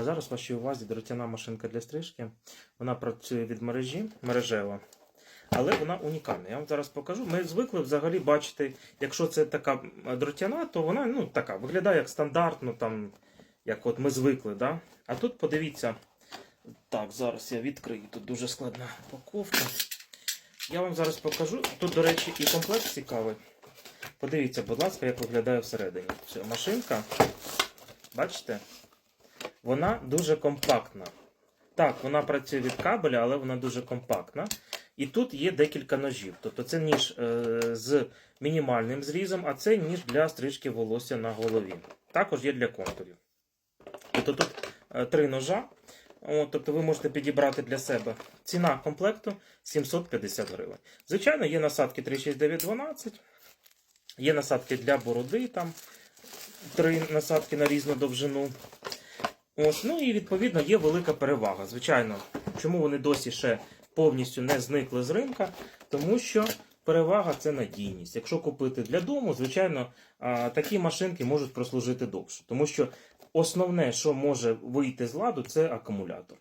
А зараз вашій увазі дротяна машинка для стрижки. Вона працює від мережі, мережева, але вона унікальна. Я вам зараз покажу. Ми звикли взагалі бачити, якщо це така дротяна, то вона ну, така, виглядає як стандартно, там, як от ми звикли. Да? А тут подивіться, так, зараз я відкрию. Тут дуже складна упаковка. Я вам зараз покажу. Тут, до речі, і комплект цікавий. Подивіться, будь ласка, як виглядає всередині. Все, машинка. Бачите? Вона дуже компактна. Так, вона працює від кабеля, але вона дуже компактна. І тут є декілька ножів. Тобто це ніж е, з мінімальним зрізом, а це ніж для стрижки волосся на голові. Також є для контурів. Тобто тут е, три ножа. От, тобто ви можете підібрати для себе. Ціна комплекту 750 гривень. Звичайно, є насадки 36912, є насадки для бороди, там три насадки на різну довжину. Ось, ну і відповідно є велика перевага. Звичайно, чому вони досі ще повністю не зникли з ринка? Тому що перевага це надійність. Якщо купити для дому, звичайно, такі машинки можуть прослужити довше. Тому що основне, що може вийти з ладу, це акумулятор.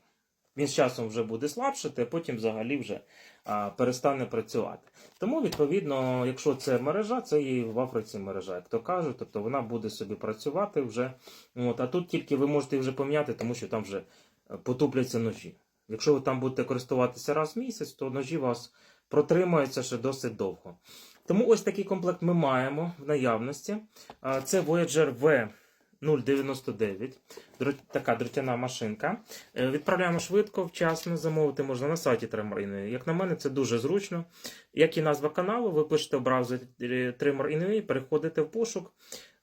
Він з часом вже буде слабшати, а потім взагалі вже а, перестане працювати. Тому, відповідно, якщо це мережа, це і в Африці мережа, як то кажуть, тобто вона буде собі працювати вже. От, а тут тільки ви можете вже поміняти, тому що там вже е, потупляться ножі. Якщо ви там будете користуватися раз в місяць, то ножі вас протримаються ще досить довго. Тому ось такий комплект ми маємо в наявності. Це Voyager V. 0,99. Така дротяна машинка. Е, Відправляємо швидко, вчасно. Замовити можна на сайті Tremor.ua. Як на мене, це дуже зручно. Як і назва каналу, ви пишете в браузері Tremor.ua, переходите в пошук.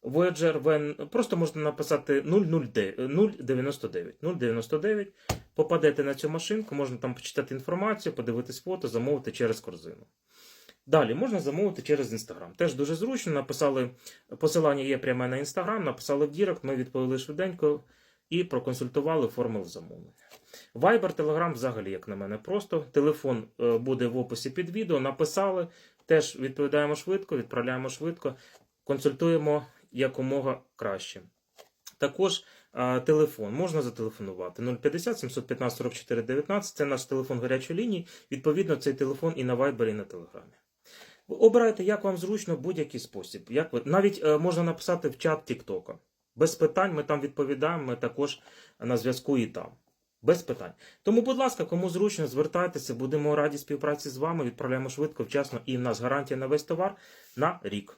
Voyager V, просто можна написати 009, 099. 099. Попадете на цю машинку, можна там почитати інформацію, подивитись фото, замовити через корзину. Далі можна замовити через Інстаграм. Теж дуже зручно. Написали посилання є пряме на Інстаграм, написали в Дірект, ми відповіли швиденько і проконсультували, оформили замовлення. Viber, Telegram взагалі, як на мене, просто. Телефон е, буде в описі під відео. Написали, теж відповідаємо швидко, відправляємо швидко, консультуємо якомога краще. Також е, телефон можна зателефонувати 050 715 44 19. Це наш телефон гарячої лінії. Відповідно, цей телефон і на Viber, і на Телеграмі. Обирайте, як вам зручно, будь-який спосіб. Як ви... Навіть е, можна написати в чат Тіктока. Без питань ми там відповідаємо, ми також на зв'язку і там. Без питань. Тому, будь ласка, кому зручно, звертайтеся, будемо раді співпраці з вами. Відправляємо швидко, вчасно, і в нас гарантія на весь товар на рік.